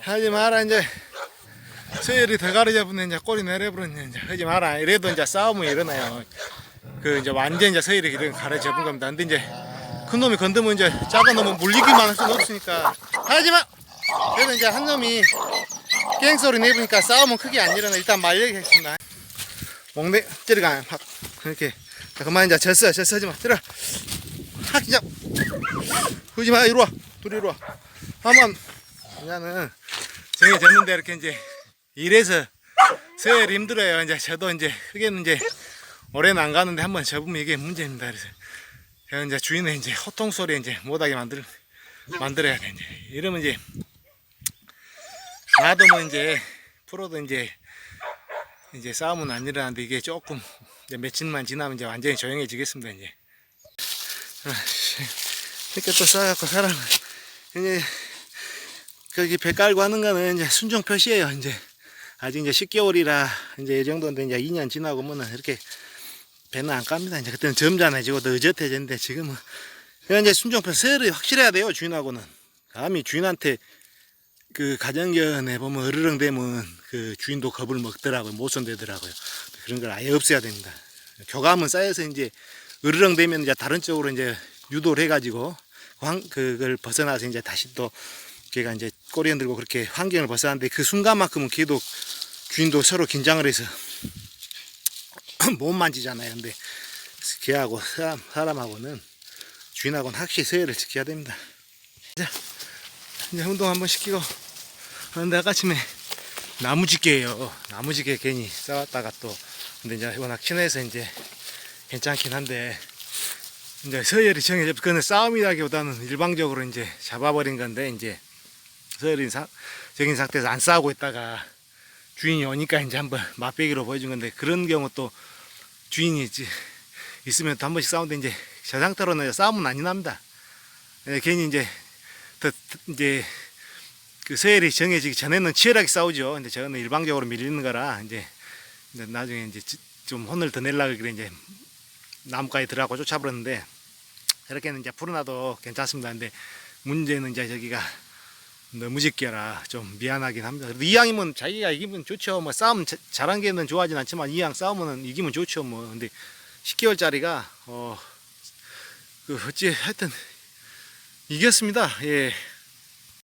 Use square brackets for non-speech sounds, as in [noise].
하지 마라 이제. 서열이 더 가려잡으면 이제 꼬리 내려버렸네 이제 하지 마라. 이래도 이제 싸움은 일어나요. 그 이제 완전 이제 서열이 이렇게 가려잡은 겁니다. 근데 이제 큰 놈이 건드면 이제 작은 놈은 물리기만 할 수는 없으니까. 하지 마! 그래도 이제 한 놈이 깽 소리 내보니까 싸움은 크게 안 일어나. 일단 말려야겠습니다. 몽대 찌르가 확 그렇게. 자 그만 이제 졌어 졌어 하지 마. 찌르 확 그냥 후지 마 이리 와. 둘이 이리 와 한번 그냥은 정해졌는데 이렇게 이제 이래서 서열 힘들어요. 이제 저도 이제 크게는 이제 오래는 안 가는데 한번 접으면 이게 문제입니다. 그래서 제가 이제 주인의 이제 호통 소리 이제 못하게 만들 만들어야 돼 이제. 이러면 이제 나도 뭐 이제 프로도 이제 이제 싸움은 안 일어나는데 이게 조금 이제 며칠만 지나면 이제 완전히 조용해지겠습니다 이제. 아씨, 이렇게 또 싸갖고 사람 이제 거기 배 깔고 하는 거는 이제 순종 표시예요 이제. 아직 이제 10개월이라 이제 이 정도인데 이제 2년 지나고 뭐는 이렇게 배는 안 깝니다. 이제 그때는 점잖아지고 더 의젓해졌는데 지금은 그냥 이제 순종 표시 서열이 확실해야 돼요 주인하고는. 감히 주인한테 그 가정견에 보면 으르렁 되면 그 주인도 겁을 먹더라고요 못 손대더라고요. 그런 걸 아예 없애야 됩니다. 교감은 쌓여서 이제 으르렁 되면 이제 다른 쪽으로 이제 유도를 해가지고 환 그걸 벗어나서 이제 다시 또 걔가 이제 꼬리 흔들고 그렇게 환경을 벗어나는데 그 순간만큼은 걔도 주인도 서로 긴장을 해서 [clears throat] 못 만지잖아요. 근데 걔하고 사람, 사람하고는 주인하고는 확실히 서열을 지켜야 됩니다. 자 이제 운동 한번 시키고 그런데 아까 아침에 나무지게예요. 나무지게 괜히 싸웠다가 또 근데 이제 워낙 친해서 이제 괜찮긴 한데 이제 서열이 정해져 그는 싸움이라기보다는 일방적으로 이제 잡아버린 건데 이제 서열이 사, 적인 상태에서 안 싸우고 있다가 주인이 오니까 이제 한번 맛배기로 보여준 건데 그런 경우 또 주인이 있지 있으면 또 한 번씩 싸우는데 이제 저 상태로는 싸움은 안 일어납니다. 예, 괜히 이제 더 이제 그 서열이 정해지기 전에는 치열하게 싸우죠. 근데 저는 일방적으로 밀리는 거라 이제 나중에 이제 지- 좀 혼을 더 내려고 그래 이제 나무까지 들어가고 쫓아버렸는데 이렇게는 이제 풀어놔도 괜찮습니다. 근데 문제는 이제 저기가 너무 짓겨라 좀 미안하긴 합니다. 그래도 이왕이면 자기가 이기면 좋죠. 뭐 싸움 자- 잘한 게는 좋아하진 않지만 이왕 싸우면 이기면 좋죠. 뭐 근데 10개월짜리가 어그 어찌 하여튼 이겼습니다. 예.